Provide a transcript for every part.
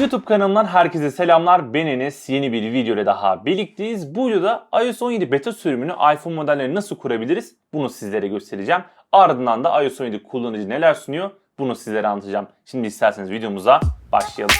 YouTube kanalımdan herkese selamlar. Ben Enes. Yeni bir video ile daha birlikteyiz. Bu videoda iOS 17 beta sürümünü iPhone modellerine nasıl kurabiliriz? Bunu sizlere göstereceğim. Ardından da iOS 17 kullanıcı neler sunuyor? Bunu sizlere anlatacağım. Şimdi isterseniz videomuza başlayalım.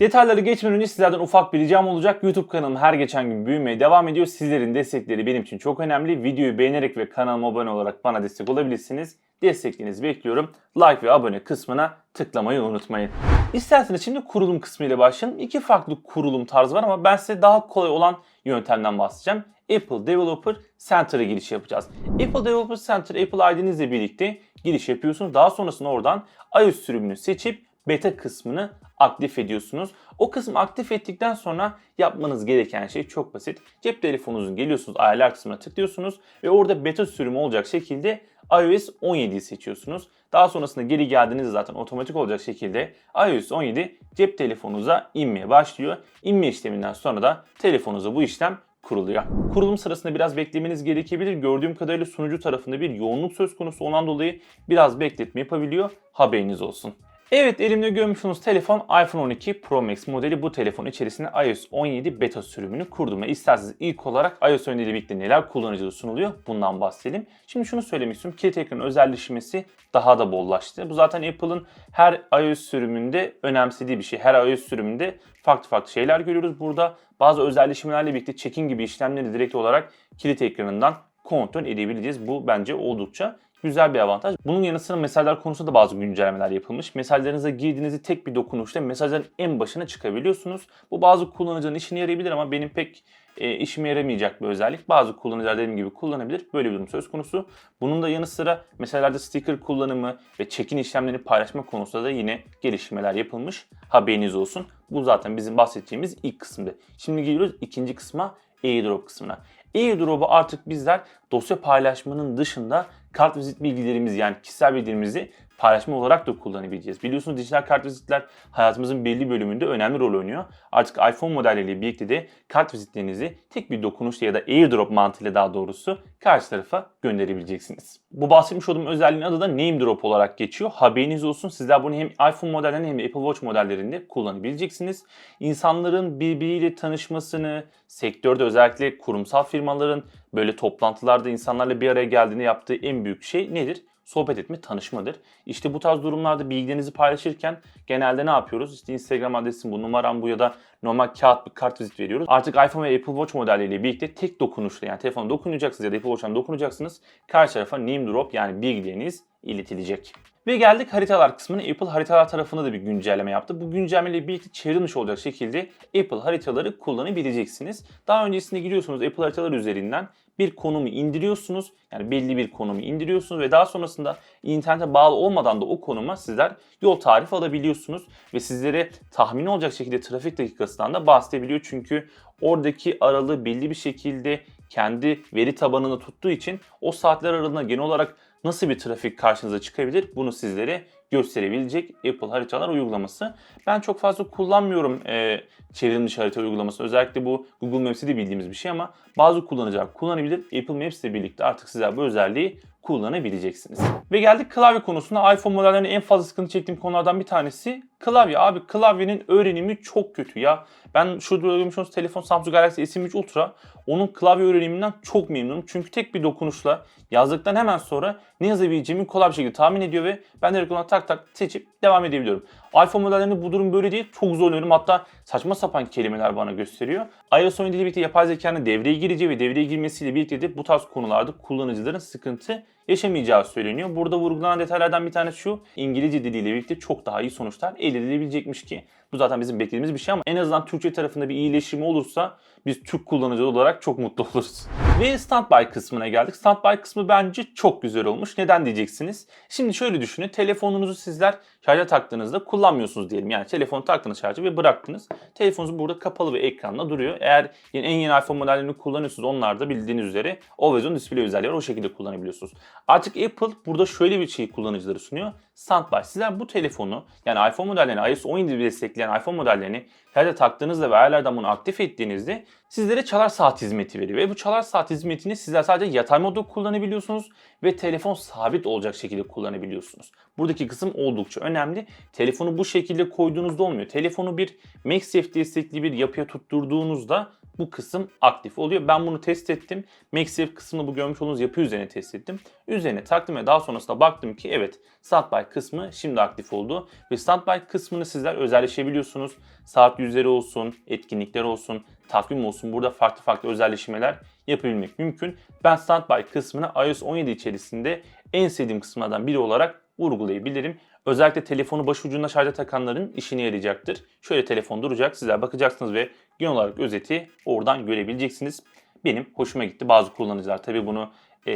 Detayları geçmeden önce sizlerden ufak bir ricam olacak. YouTube kanalım her geçen gün büyümeye devam ediyor. Sizlerin destekleri benim için çok önemli. Videoyu beğenerek ve kanalıma abone olarak bana destek olabilirsiniz. Desteklerinizi bekliyorum. Like ve abone kısmına tıklamayı unutmayın. İsterseniz şimdi kurulum kısmı ile. İki farklı kurulum tarzı var ama ben size daha kolay olan yöntemden bahsedeceğim. Apple Developer Center'a giriş yapacağız. Apple Developer Center Apple ID'nizle birlikte giriş yapıyorsunuz. Daha sonrasında oradan iOS sürümünü seçip beta kısmını aktif ediyorsunuz. O kısmı aktif ettikten sonra yapmanız gereken şey çok basit. Cep telefonunuzun geliyorsunuz ayarlar kısmına tıklıyorsunuz ve orada beta sürümü olacak şekilde iOS 17'yi seçiyorsunuz. Daha sonrasında geri geldiğinizde zaten otomatik olacak şekilde iOS 17 cep telefonunuza inmeye başlıyor. İnme işleminden sonra da telefonunuza bu işlem kuruluyor. Kurulum sırasında biraz beklemeniz gerekebilir. Gördüğüm kadarıyla sunucu tarafında bir yoğunluk söz konusu olan dolayı biraz bekletme yapabiliyor. Haberiniz olsun. Evet elimde görmüş olduğunuz telefon iPhone 12 Pro Max modeli. Bu telefon içerisinde iOS 17 beta sürümünü kurdum. Ve isterseniz ilk olarak iOS 17 ile birlikte neler kullanıcıda sunuluyor bundan bahsedelim. Şimdi şunu söylemek istiyorum. Kilit ekranın özelleşmesi daha da bollaştı. Bu zaten Apple'ın her iOS sürümünde önemsediği bir şey. Her iOS sürümünde farklı farklı şeyler görüyoruz. Burada bazı özelleşmelerle birlikte check-in gibi işlemleri direkt olarak kilit ekranından kontrol edebileceğiz. Bu bence oldukça güzel bir avantaj. Bunun yanı sıra mesajlar konusunda da bazı güncellemeler yapılmış. Mesajlarınıza girdiğinizde tek bir dokunuşla mesajların en başına çıkabiliyorsunuz. Bu bazı kullanıcıların işine yarayabilir ama benim pek e, işime yaramayacak bir özellik. Bazı kullanıcılar dediğim gibi kullanabilir. Böyle bir durum söz konusu. Bunun da yanı sıra mesajlarda sticker kullanımı ve check-in işlemlerini paylaşma konusunda da yine geliştirmeler yapılmış. Haberiniz olsun. Bu zaten bizim bahsedeceğimiz ilk kısımdı. Şimdi geliyoruz ikinci kısma AirDrop kısmına. AirDrop'u artık bizler dosya paylaşmanın dışında kart vizit bilgilerimizi yani kişisel bilgilerimizi paylaşma olarak da kullanabileceğiz. Biliyorsunuz dijital kart vizitler hayatımızın belli bölümünde önemli rol oynuyor. Artık iPhone modelleriyle birlikte de kart vizitlerinizi tek bir dokunuşla ya da airdrop mantığıyla daha doğrusu karşı tarafa gönderebileceksiniz. Bu bahsetmiş olduğum özelliğin adı da Name Drop olarak geçiyor. Haberiniz olsun sizler bunu hem iPhone modellerinde hem de Apple Watch modellerinde kullanabileceksiniz. İnsanların birbiriyle tanışmasını, sektörde özellikle kurumsal firmaların böyle toplantılarda insanlarla bir araya geldiğinde yaptığı en büyük şey nedir? Sohbet etme, tanışmadır. İşte bu tarz durumlarda bilgilerinizi paylaşırken genelde ne yapıyoruz? İşte Instagram adresim bu, numaram bu ya da normal kağıt bir kart vizit veriyoruz. Artık iPhone ve Apple Watch modelleriyle birlikte tek dokunuşla yani telefona dokunacaksınız ya da Apple Watch'tan dokunacaksınız. Karşı tarafa name drop yani bilgileriniz iletilecek. Ve geldik haritalar kısmına. Apple haritalar tarafında da bir güncelleme yaptı. Bu güncellemeyle birlikte çevrilmiş olacak şekilde Apple haritaları kullanabileceksiniz. Daha öncesinde gidiyorsunuz Apple haritalar üzerinden bir konumu indiriyorsunuz. Yani belli bir konumu indiriyorsunuz ve daha sonrasında internete bağlı olmadan da o konuma sizler yol tarifi alabiliyorsunuz. Ve sizlere tahmin olacak şekilde trafik dakikasından da bahsedebiliyor. Çünkü oradaki aralığı belli bir şekilde kendi veri tabanını tuttuğu için o saatler aralığında genel olarak nasıl bir trafik karşınıza çıkabilir? Bunu sizlere gösterebilecek Apple haritalar uygulaması. Ben çok fazla kullanmıyorum e, çevrilmiş harita uygulaması. Özellikle bu Google Maps'te de bildiğimiz bir şey ama bazı kullanıcılar kullanabilir. Apple Maps ile birlikte artık sizler bu özelliği kullanabileceksiniz. Ve geldik klavye konusuna. iPhone modellerinde en fazla sıkıntı çektiğim konulardan bir tanesi klavye. Abi klavyenin öğrenimi çok kötü ya. Ben şurada görmüş olduğunuz telefon Samsung Galaxy S23 Ultra. Onun klavye öğreniminden çok memnunum. Çünkü tek bir dokunuşla yazdıktan hemen sonra ne yazabileceğimi kolay bir şekilde tahmin ediyor ve ben direkt ona tak tak seçip devam edebiliyorum. iPhone modellerinde bu durum böyle değil. Çok zorlanıyorum. Hatta saçma sapan kelimeler bana gösteriyor. iOS 17 ile birlikte yapay zekanın devreye gireceği ve devreye girmesiyle birlikte de bu tarz konularda kullanıcıların sıkıntı yaşamayacağı söyleniyor. Burada vurgulanan detaylardan bir tanesi şu. İngilizce diliyle birlikte çok daha iyi sonuçlar elde edilebilecekmiş ki. Bu zaten bizim beklediğimiz bir şey ama en azından Türkçe tarafında bir iyileşme olursa biz Türk kullanıcı olarak çok mutlu oluruz. Ve standby kısmına geldik. Standby kısmı bence çok güzel olmuş. Neden diyeceksiniz? Şimdi şöyle düşünün. Telefonunuzu sizler şarja taktığınızda kullanmıyorsunuz diyelim. Yani telefonu taktınız şarja ve bıraktınız. Telefonunuz burada kapalı ve ekranla duruyor. Eğer yeni, en yeni iPhone modellerini kullanıyorsunuz onlarda bildiğiniz üzere Always On Display özelliği var. O şekilde kullanabiliyorsunuz. Artık Apple burada şöyle bir şey kullanıcıları sunuyor. Standby. Sizler bu telefonu yani iPhone modellerini, iOS 17 destekleyen iPhone modellerini yerde taktığınızda ve ayarlardan bunu aktif ettiğinizde sizlere çalar saat hizmeti veriyor. Ve bu çalar saat hizmetini sizler sadece yatay modda kullanabiliyorsunuz ve telefon sabit olacak şekilde kullanabiliyorsunuz. Buradaki kısım oldukça önemli. Telefonu bu şekilde koyduğunuzda olmuyor. Telefonu bir MagSafe destekli bir yapıya tutturduğunuzda bu kısım aktif oluyor. Ben bunu test ettim. MagSafe kısmını bu görmüş olduğunuz yapı üzerine test ettim. Üzerine taktım ve daha sonrasında baktım ki evet Standby kısmı şimdi aktif oldu. Ve Standby kısmını sizler özelleşebiliyorsunuz. Saat yüzleri olsun, etkinlikler olsun, takvim olsun. Burada farklı farklı özelleşmeler yapabilmek mümkün. Ben Standby kısmını iOS 17 içerisinde en sevdiğim kısımlardan biri olarak vurgulayabilirim. Özellikle telefonu başucunda şarja takanların işine yarayacaktır. Şöyle telefon duracak, sizler bakacaksınız ve genel olarak özeti oradan görebileceksiniz. Benim hoşuma gitti. Bazı kullanıcılar tabii bunu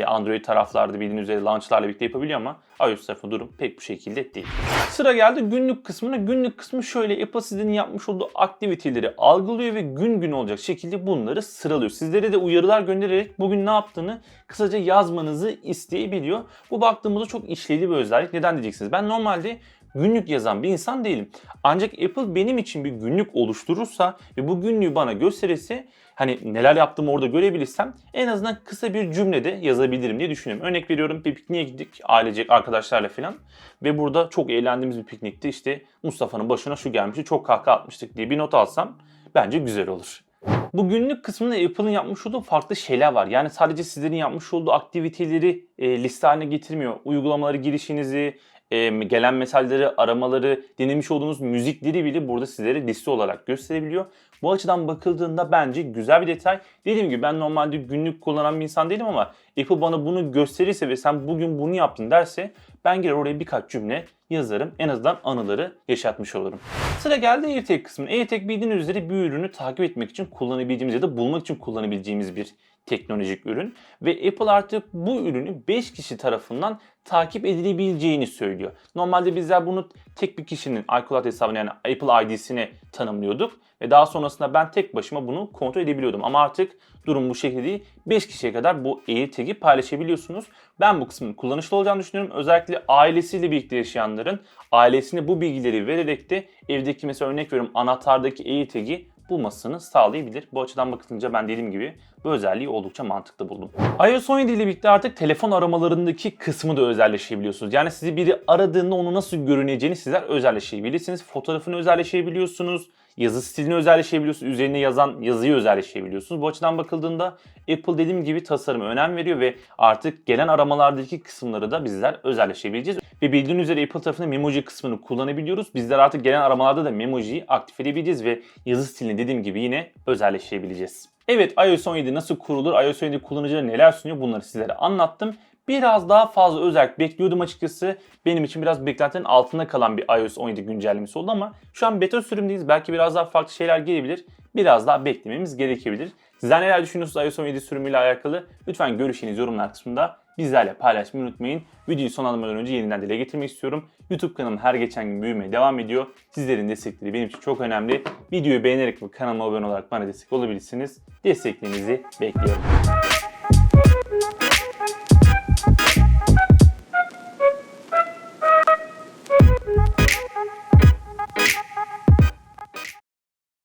Android taraflarda bildiğiniz üzere launchlarla birlikte yapabiliyor ama iOS tarafında durum pek bu şekilde değil. Sıra geldi günlük kısmına. Günlük kısmı şöyle Apple sizin yapmış olduğu aktiviteleri algılıyor ve gün gün olacak şekilde bunları sıralıyor. Sizlere de uyarılar göndererek bugün ne yaptığını kısaca yazmanızı isteyebiliyor. Bu baktığımızda çok işlevli bir özellik. Neden diyeceksiniz? Ben normalde günlük yazan bir insan değilim. Ancak Apple benim için bir günlük oluşturursa ve bu günlüğü bana gösterirse hani neler yaptığımı orada görebilirsem en azından kısa bir cümlede yazabilirim diye düşünüyorum. Örnek veriyorum bir pikniğe gittik ailecek arkadaşlarla falan ve burada çok eğlendiğimiz bir piknikte işte Mustafa'nın başına şu gelmişti çok kahkaha atmıştık diye bir not alsam bence güzel olur. Bu günlük kısmında Apple'ın yapmış olduğu farklı şeyler var. Yani sadece sizlerin yapmış olduğu aktiviteleri e, liste haline getirmiyor. Uygulamaları girişinizi, e, gelen mesajları, aramaları, dinlemiş olduğunuz müzikleri bile burada sizlere liste olarak gösterebiliyor. Bu açıdan bakıldığında bence güzel bir detay. Dediğim gibi ben normalde günlük kullanan bir insan değilim ama Apple bana bunu gösterirse ve sen bugün bunu yaptın derse ben girer oraya birkaç cümle yazarım. En azından anıları yaşatmış olurum. Sıra geldi AirTag kısmına. AirTag bildiğiniz üzere bir ürünü takip etmek için kullanabileceğimiz ya da bulmak için kullanabileceğimiz bir teknolojik ürün. Ve Apple artık bu ürünü 5 kişi tarafından takip edilebileceğini söylüyor. Normalde bizler bunu tek bir kişinin iCloud hesabına yani Apple ID'sine tanımlıyorduk. Ve daha sonrasında ben tek başıma bunu kontrol edebiliyordum. Ama artık durum bu şekilde değil. 5 kişiye kadar bu AirTag'i paylaşabiliyorsunuz. Ben bu kısmın kullanışlı olacağını düşünüyorum. Özellikle ailesiyle birlikte yaşayanların ailesine bu bilgileri vererek de evdeki mesela örnek veriyorum anahtardaki AirTag'i bulmasını sağlayabilir. Bu açıdan bakılınca ben dediğim gibi bu özelliği oldukça mantıklı buldum. iOS 17 ile birlikte artık telefon aramalarındaki kısmı da özelleşebiliyorsunuz. Yani sizi biri aradığında onu nasıl görüneceğini sizler özelleşebilirsiniz. Fotoğrafını özelleşebiliyorsunuz. Yazı stilini özelleşebiliyorsunuz. Üzerine yazan yazıyı özelleşebiliyorsunuz. Bu açıdan bakıldığında Apple dediğim gibi tasarıma önem veriyor ve artık gelen aramalardaki kısımları da bizler özelleşebileceğiz. Ve bildiğiniz üzere Apple tarafında Memoji kısmını kullanabiliyoruz. Bizler artık gelen aramalarda da Memoji'yi aktif edebileceğiz ve yazı stilini dediğim gibi yine özelleşebileceğiz. Evet iOS 17 nasıl kurulur, iOS 17 kullanıcılara neler sunuyor bunları sizlere anlattım. Biraz daha fazla özellik bekliyordum açıkçası. Benim için biraz beklentinin altında kalan bir iOS 17 güncellemesi oldu ama şu an beta sürümdeyiz. Belki biraz daha farklı şeyler gelebilir. Biraz daha beklememiz gerekebilir. Sizler neler düşünüyorsunuz iOS 17 sürümüyle alakalı? Lütfen görüşlerinizi yorumlar kısmında bizlerle paylaşmayı unutmayın. Videoyu sonlandırmadan önce yeniden dile getirmek istiyorum. YouTube kanalım her geçen gün büyümeye devam ediyor. Sizlerin destekleri benim için çok önemli. Videoyu beğenerek ve kanalıma abone olarak bana destek olabilirsiniz. Desteklerinizi bekliyorum.